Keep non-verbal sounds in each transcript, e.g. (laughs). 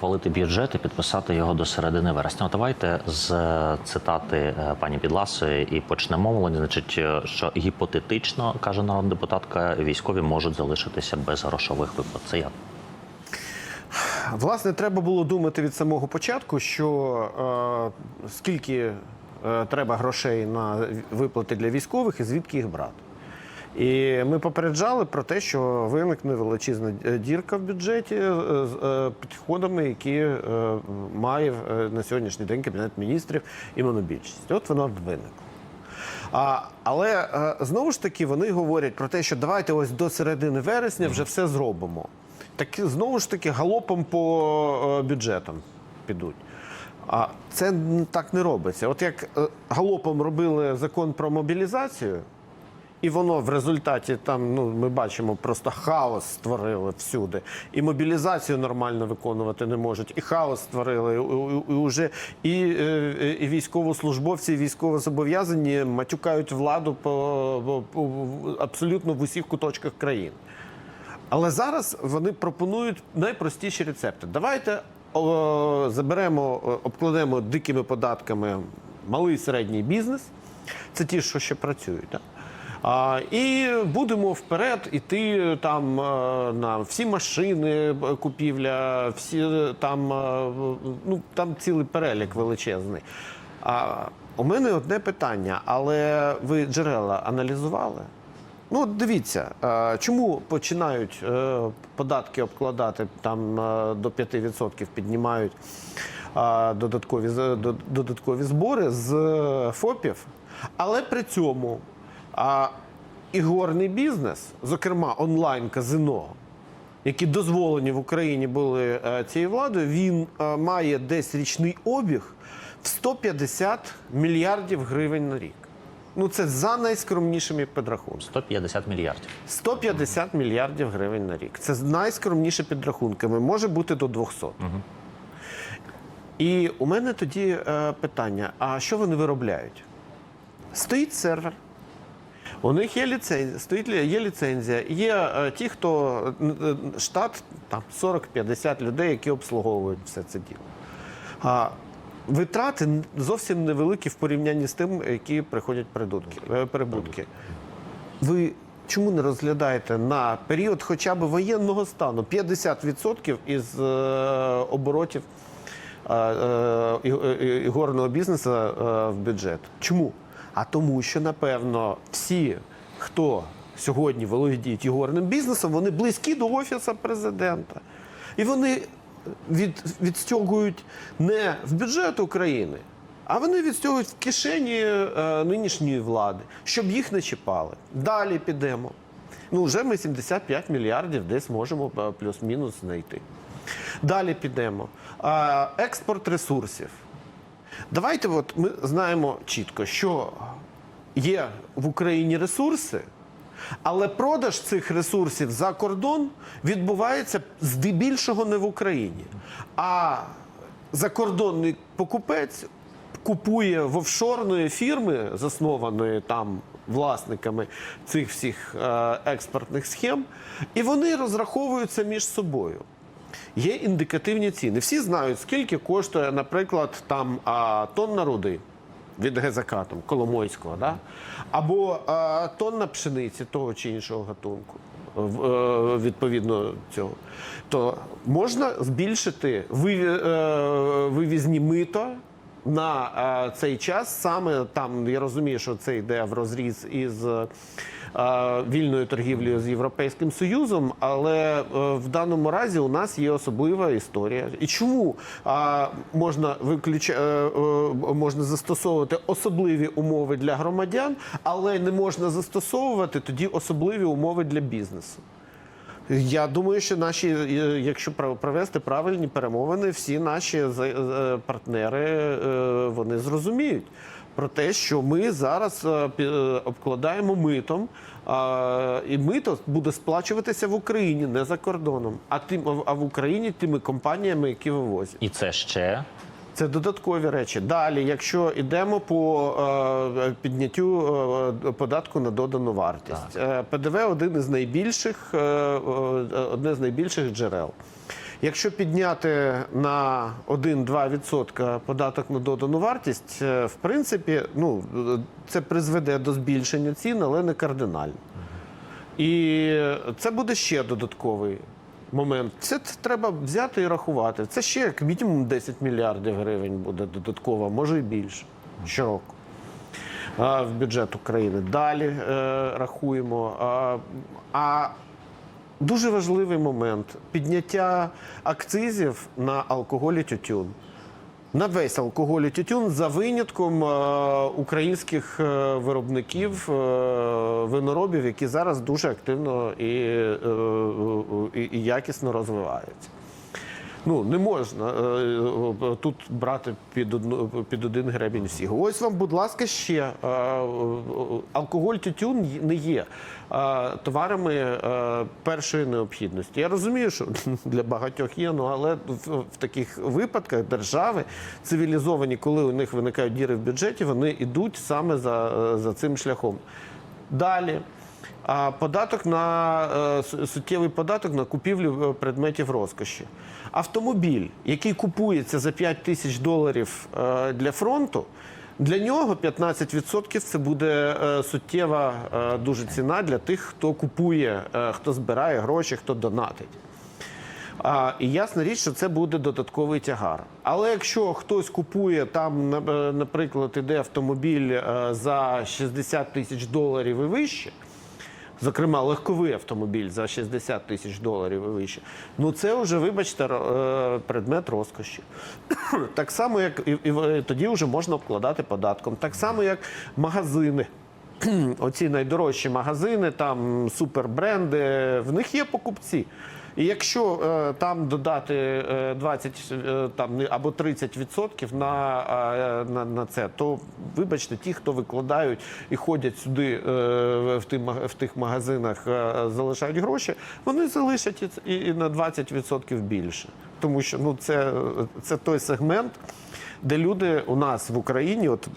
ухвалити бюджет і підписати його до середини вересня. Давайте з е, цитати е, пані Підласої і почнемо. Мовлення. Значить, е, що гіпотетично каже народна депутатка, військові можуть залишитися без грошових виплат. Це як? Власне, треба було думати від самого початку, що е, скільки е, треба грошей на виплати для військових і звідки їх брати. І ми попереджали про те, що виникне величезна е, дірка в бюджеті е, з е, підходами, які має на сьогоднішній день Кабінет міністрів і монобільшість. От вона виникла. А, але знову ж таки вони говорять про те, що давайте ось до середини вересня вже все зробимо. Так знову ж таки галопом по бюджетам підуть. А це так не робиться. От як галопом робили закон про мобілізацію, і воно в результаті там, ну ми бачимо, просто хаос створили всюди. І мобілізацію нормально виконувати не можуть, і хаос створили. І, і, і уже і, е, і військовослужбовці, і військовозобов'язані матюкають владу по, по, по абсолютно в усіх куточках країни. Але зараз вони пропонують найпростіші рецепти. Давайте о, заберемо, обкладемо дикими податками малий і середній бізнес. Це ті, що ще працюють. Так? І будемо вперед іти там е, на всі машини, е, купівля, всі е, там, ну, там цілий перелік величезний. У мене одне питання, але ви джерела аналізували? Ну, дивіться, чому починають податки обкладати там до 5% піднімають додаткові додаткові збори з ФОПів, але при цьому а, ігорний бізнес, зокрема онлайн-казино, які дозволені в Україні були е, цією владою, він е, має десь річний обіг в 150 мільярдів гривень на рік. Ну це за найскромнішими підрахунками. 150 мільярдів. 150 мільярдів гривень на рік. Це з найскромніше підрахунками. Може бути до 200. І у мене тоді е, питання: а що вони виробляють? Стоїть сервер. У них є ліцензія, стоїть є ліцензія. Є е, ті, хто е, штат там 40-50 людей, які обслуговують все це діло. А витрати зовсім невеликі в порівнянні з тим, які приходять е, прибутки. Ви чому не розглядаєте на період хоча б воєнного стану 50% із оборотів ігорного бізнесу в бюджет? Чому? А тому, що напевно всі, хто сьогодні володіють ігорним бізнесом, вони близькі до офісу президента. І вони від, відстягують не в бюджет України, а вони відстягують в кишені е, нинішньої влади, щоб їх не чіпали. Далі підемо. Ну, вже ми 75 мільярдів десь можемо е, плюс-мінус знайти. Далі підемо. Е, експорт ресурсів. Давайте, от ми знаємо чітко, що є в Україні ресурси, але продаж цих ресурсів за кордон відбувається здебільшого не в Україні. А закордонний покупець купує в офшорної фірми, заснованої там власниками цих всіх е, експортних схем, і вони розраховуються між собою. Є індикативні ціни. Всі знають, скільки коштує, наприклад, там а, тонна руди від ГЗК там, Коломойського, да? або а, тонна пшениці того чи іншого гатунку. е, Відповідно цього, то можна збільшити е, вивізні мито на е, цей час. Саме там я розумію, що це йде в розріз із е, вільною торгівлею з Європейським Союзом, але е, в даному разі у нас є особлива історія. І чому можна виключ... можна застосовувати особливі умови для громадян, але не можна застосовувати тоді особливі умови для бізнесу? Я думаю, що наші, е, якщо прав- провести правильні перемовини, всі наші е, партнери е, вони зрозуміють про те, що ми зараз е, е, обкладаємо митом, і мито буде сплачуватися в Україні, не за кордоном, а тим, а в Україні тими компаніями, які вивозять. І це ще Це додаткові речі. Далі, якщо йдемо по е, підняттю е, податку на додану вартість, Е, ПДВ один із найбільших, е, е, одне з найбільших джерел. Якщо підняти на 1-2% податок на додану вартість, е, в принципі, ну, е, це призведе до збільшення цін, але не кардинально. І це буде ще додатковий момент. Це треба взяти і рахувати. Це ще як мінімум 10 мільярдів гривень буде додатково, може і більше щороку в бюджет України. Далі е, рахуємо. А, а дуже важливий момент підняття акцизів на алкоголь і тютюн. На весь алкоголь і тютюн за винятком е, українських е, виробників, е, виноробів, які зараз дуже активно і, і, і якісно розвиваються. Ну, не можна е, е, тут брати під, одну, під один гребінь всіх. Ось вам, будь ласка, ще е, е, алкоголь, тютюн не є е, товарами е, першої необхідності. Я розумію, що (laughs) для багатьох є, ну але в, таких випадках держави цивілізовані, коли у них виникають діри в бюджеті, вони йдуть саме за, е, за цим шляхом. Далі. А податок на е, суттєвий податок на купівлю е, предметів розкоші. Автомобіль, який купується за 5 тисяч доларів е, для фронту, для нього 15% це буде суттєва дуже ціна для тих, хто купує, хто збирає гроші, хто донатить. А, і ясна річ, що це буде додатковий тягар. Але якщо хтось купує там, наприклад, іде автомобіль за 60 тисяч доларів і вище, зокрема легковий автомобіль за 60 тисяч доларів і вище, ну це вже, вибачте, е, предмет розкоші. (coughs) так само, як і, і і тоді вже можна обкладати податком. Так само, як магазини. (coughs) Оці найдорожчі магазини, там супербренди, в них є покупці. І якщо е, там додати е, 20 е, там, або 30% на, е, на, на це, то вибачте, ті, хто викладають і ходять сюди е, в, тим, в тих магазинах, е, залишають гроші, вони залишать і, і на 20% більше. Тому що ну, це, це той сегмент де люди у нас в Україні, от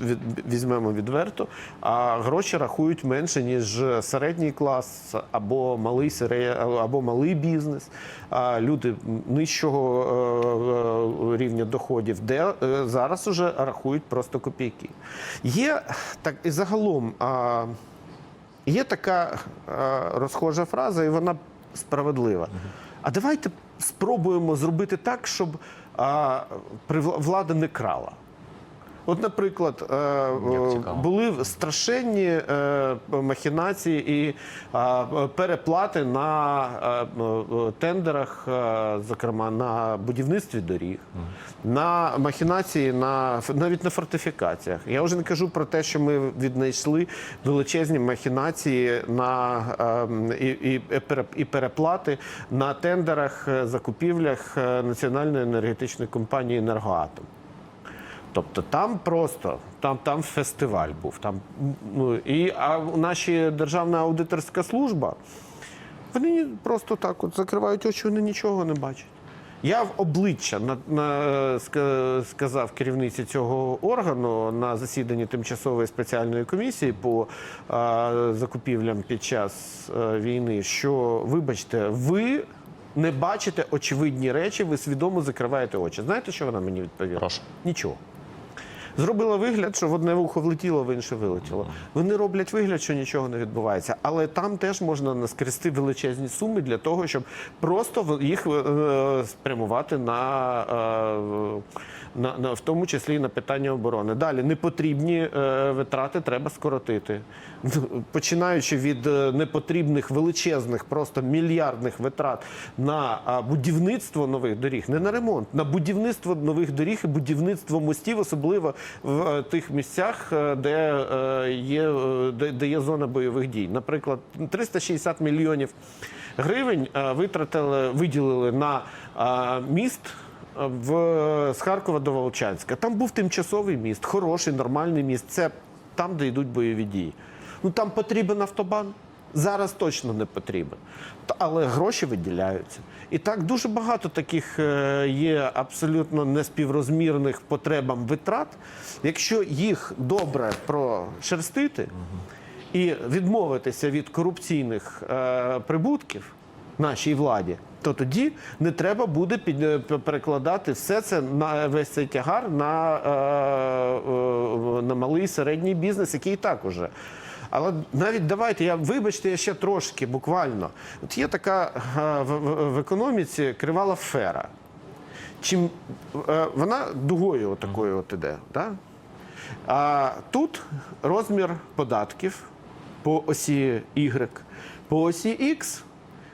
візьмемо відверто, а гроші рахують менше ніж середній клас або малий або малий бізнес, а люди нижчого е, е, рівня доходів, де е, зараз уже рахують просто копійки. Є так і загалом. Є така розхожа фраза, і вона справедлива. А давайте спробуємо зробити так, щоб а, влада не крала. От, наприклад, е, е, були страшенні е, махінації і переплати на тендерах, зокрема на будівництві доріг, на махінації на навіть на фортифікаціях. Я вже не кажу про те, що ми віднайшли величезні махінації на і, і, і переплати на тендерах, закупівлях національної енергетичної компанії Енергоатом. Тобто там просто там, там фестиваль був. Там, ну, і, а наші державна аудиторська служба, вони просто так от закривають очі, вони нічого не бачать. Я в обличчя на, на, сказав керівниці цього органу на засіданні тимчасової спеціальної комісії по а, закупівлям під час а, війни, що, вибачте, ви не бачите очевидні речі, ви свідомо закриваєте очі. Знаєте, що вона мені відповіла? Прошу. Нічого. Зробила вигляд, що в одне вухо влетіло, в інше вилетіло. Вони роблять вигляд, що нічого не відбувається. Але там теж можна наскрести величезні суми для того, щоб просто їх е, спрямувати на, е, на, на в тому числі на питання оборони. Далі непотрібні е, витрати треба скоротити. Починаючи від е, непотрібних величезних, просто мільярдних витрат на будівництво нових доріг, не на ремонт, на будівництво нових доріг і будівництво мостів, особливо в е, тих місцях, е, де є, де, де є зона бойових дій. Наприклад, 360 мільйонів гривень витратили, виділили на міст. В з Харкова до Волчанська. Там був тимчасовий міст, хороший, нормальний міст. Це там, де йдуть бойові дії. Ну там потрібен автобан. Зараз точно не потрібен. Але гроші виділяються. І так дуже багато таких е, є абсолютно неспіврозмірних потребам витрат. Якщо їх добре прошерстити і відмовитися від корупційних е, прибутків, нашій владі, то тоді не треба буде е, перекладати все це на весь цей тягар на, е, е, на малий і середній бізнес, який і так уже. Але навіть давайте, я вибачте, я ще трошки буквально. От є така в, економіці кривала фера. Чим вона дугою такою от іде. Да? А тут розмір податків по осі Y, по осі X,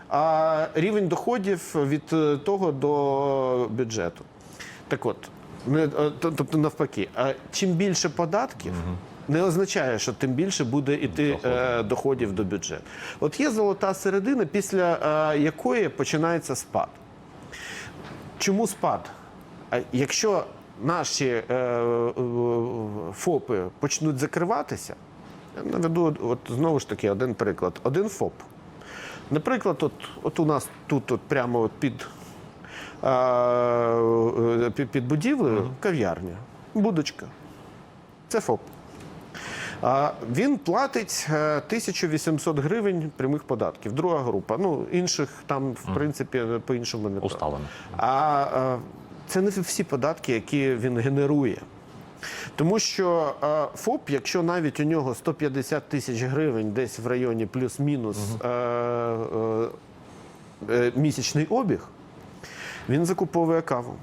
а рівень доходів від е, того до бюджету. Так от, не- е, т- тобто навпаки, а чим більше податків, не означає, що тим більше буде йти е, доходів до бюджету. От є золота середина, після е, якої починається спад. Чому спад? А Якщо наші е, е, ФОПи почнуть закриватися, я наведу от, знову ж таки один приклад. Один ФОП. Наприклад, от, от у нас тут от прямо от під, е, е, під, під будівлею кав'ярня, будочка. Це ФОП. А Він платить е, 1800 гривень прямих податків. Друга група. Ну, інших там, в принципі, по-іншому не Усталено. а е, це не всі податки, які він генерує. Тому що е, ФОП, якщо навіть у нього 150 тисяч гривень десь в районі плюс-мінус е, е, е, місячний обіг, він закуповує каву.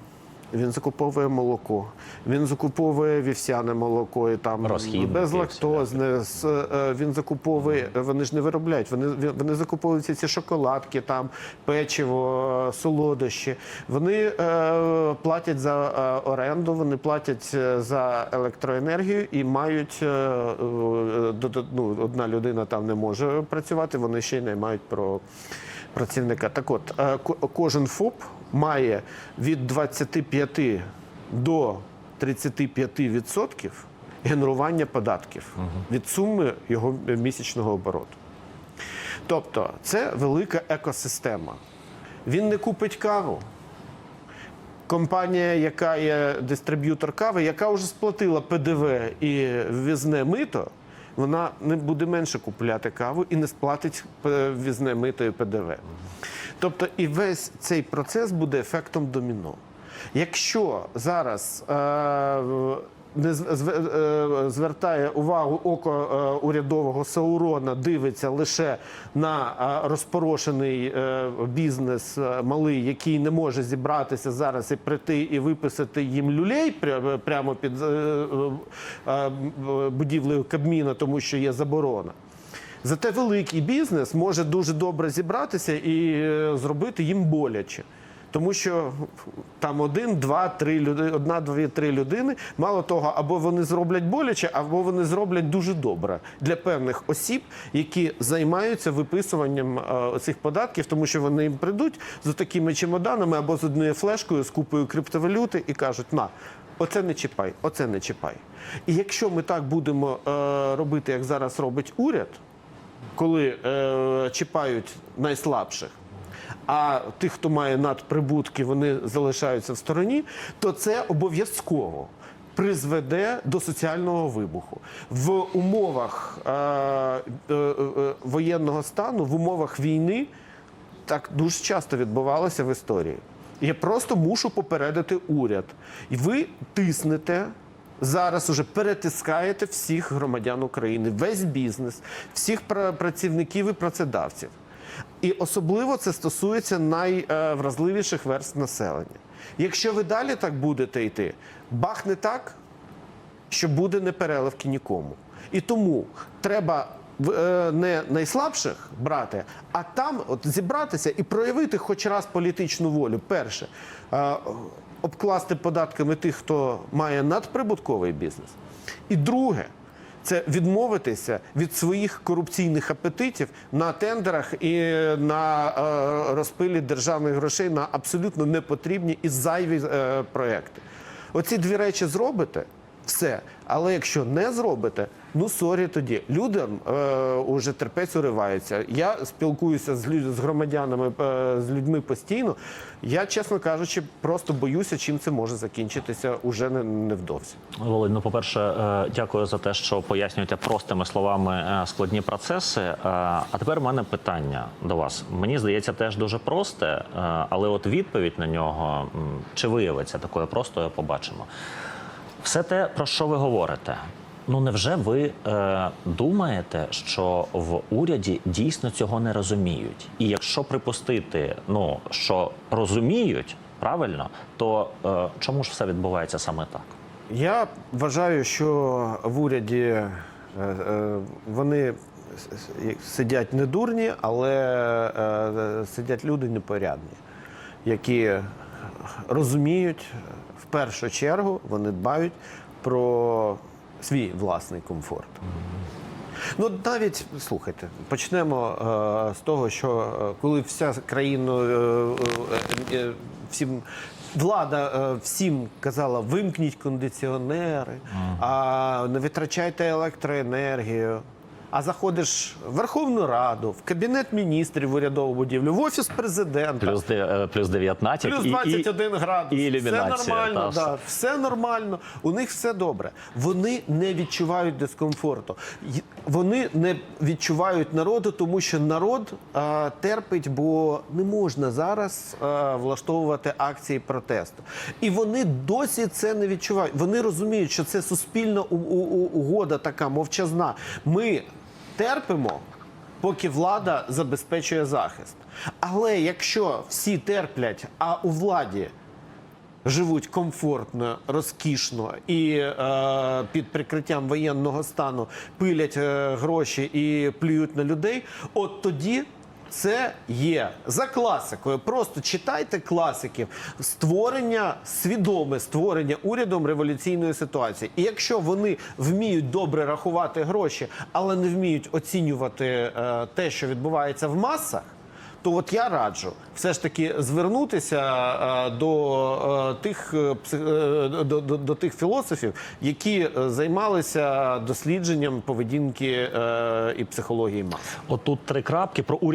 Він закуповує молоко, він закуповує вівсяне молоко і там безлактозне. е, Він закуповує, вони ж не виробляють. Вони вони закуповують ці- шоколадки, там печиво, солодощі. Вони е, платять за е, оренду, вони платять е, за електроенергію і мають е, ну, одна людина там не може працювати. Вони ще й наймають про працівника. Так от, е, ко- кожен ФОП має від 25 до 35% генерування податків від суми його місячного обороту. Тобто це велика екосистема. Він не купить каву. Компанія, яка є дистриб'ютор кави, яка вже сплатила ПДВ і ввізне мито, вона не буде менше купляти каву і не сплатить е, ввізне мито і ПДВ. Тобто, і весь цей процес буде ефектом доміно. Якщо зараз е, не е, звертає увагу око е, урядового Саурона, дивиться лише на е, розпорошений бізнес малий, який не може зібратися зараз і прийти і виписати їм люлей пря- прямо під будівлею Кабміна, тому що є заборона. Зате великий бізнес може дуже добре зібратися і е, зробити їм боляче. Тому що там один, два, три люди, одна, дві, три людини. Мало того, або вони зроблять боляче, або вони зроблять дуже добре для певних осіб, які займаються виписуванням е, цих податків, тому що вони їм прийдуть з такими чемоданами або з однією флешкою, з купою криптовалюти і кажуть: на. Оце не чіпай, оце не чіпай. І якщо ми так будемо е, робити, як зараз робить уряд, коли е, чіпають найслабших, а тих, хто має надприбутки, вони залишаються в стороні, то це обов'язково призведе до соціального вибуху. В умовах е, е, е, воєнного стану, в умовах війни так дуже часто відбувалося в історії. Я просто мушу попередити уряд. І ви тиснете. Зараз уже перетискаєте всіх громадян України, весь бізнес, всіх працівників і працедавців. І особливо це стосується найвразливіших верств населення. Якщо ви далі так будете йти, бахне так, що буде непереливки нікому. І тому треба е, не найслабших брати, а там от зібратися і проявити хоч раз політичну волю. Перше, е, обкласти податками тих, хто має надприбутковий бізнес. І друге, це відмовитися від своїх корупційних апетитів на тендерах і на е, розпилі державних грошей на абсолютно непотрібні і зайві е, проекти. Оці дві речі зробите, Все. Але якщо не зробите, ну сорі тоді. Людям е, уже терпець уривається. Я спілкуюся з, лю- з громадянами, е, з людьми постійно. Я, чесно кажучи, просто боюся, чим це може закінчитися уже не, невдовзі. Володь, ну, по-перше, е, дякую за те, що пояснюєте простими словами е, складні процеси. Е, А тепер в мене питання до вас. Мені здається, теж дуже просте, е, але от відповідь на нього чи виявиться такою простою, побачимо. Все те, про що ви говорите. Ну невже ви е, думаєте, що в уряді дійсно цього не розуміють? І якщо припустити, ну що розуміють правильно, то е, чому ж все відбувається саме так? Я вважаю, що в уряді е, е, вони сидять не дурні, але е, сидять люди непорядні, які розуміють першу чергу, вони дбають про свій власний комфорт. Ну навіть слухайте, почнемо е, з того, що е, коли вся країна е, е, е, всім. Влада е, всім казала, вимкніть кондиціонери, а не витрачайте електроенергію. А заходиш в Верховну Раду, в кабінет міністрів в урядову будівлю, в офіс президента. Плюс, де- е, плюс 19 Плюс і- і- градус. і все нормально, та, да, все нормально. У них все добре. Вони не відчувають дискомфорту. Вони не відчувають народу, тому що народ а, терпить, бо не можна зараз а, влаштовувати акції протесту. І вони досі це не відчувають. Вони розуміють, що це суспільна угода така мовчазна. Ми терпимо поки влада забезпечує захист. Але якщо всі терплять, а у владі живуть комфортно, розкішно і е, під прикриттям воєнного стану пилять е, гроші і плюють на людей, от тоді. Це є за класикою. Просто читайте класиків створення свідоме створення урядом революційної ситуації. І якщо вони вміють добре рахувати гроші, але не вміють оцінювати е, те, що відбувається в масах, то от я раджу все ж таки звернутися е, до е, тих е, псих- до, до, до тих філософів, які займалися дослідженням поведінки е, і психології мас. От тут три крапки про уряд.